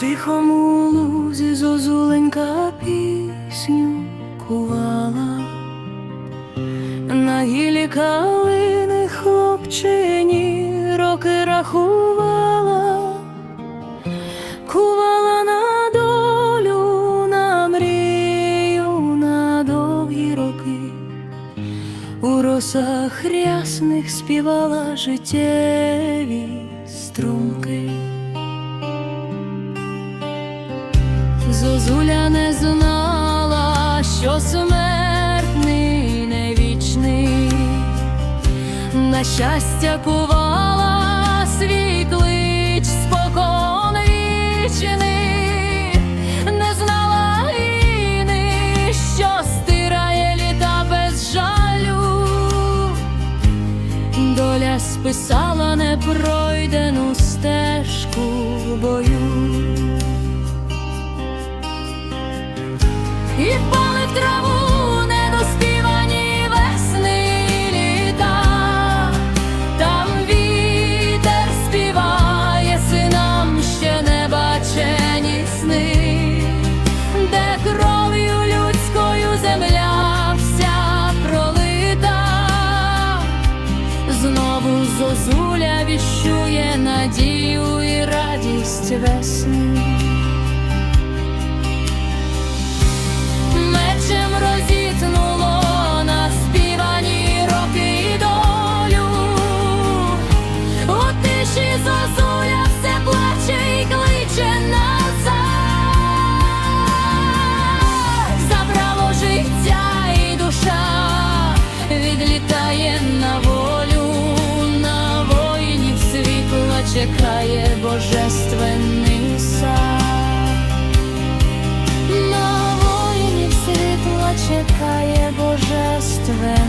тихому лузі зозуленька пісню кувала, на гілі калини хлопчині роки рахувала, кувала на долю, на мрію, на довгі роки. У росах рясних співала життєві струмки. Зозуля не знала, що смертний не вічний, на щастя кувала свій клич спокон вічний, не знала війни, що стирає літа без жалю. Доля списала непройдену стежку бою. І впали в траву недоспівані весни літа, там вітер співає синам ще не бачені сни, де кров'ю людською земля вся пролита, знову зозуля віщує надію і радість весни. літає на волю, на воїнів світла чекає божественний сад, на воїнів світла чекає божественний.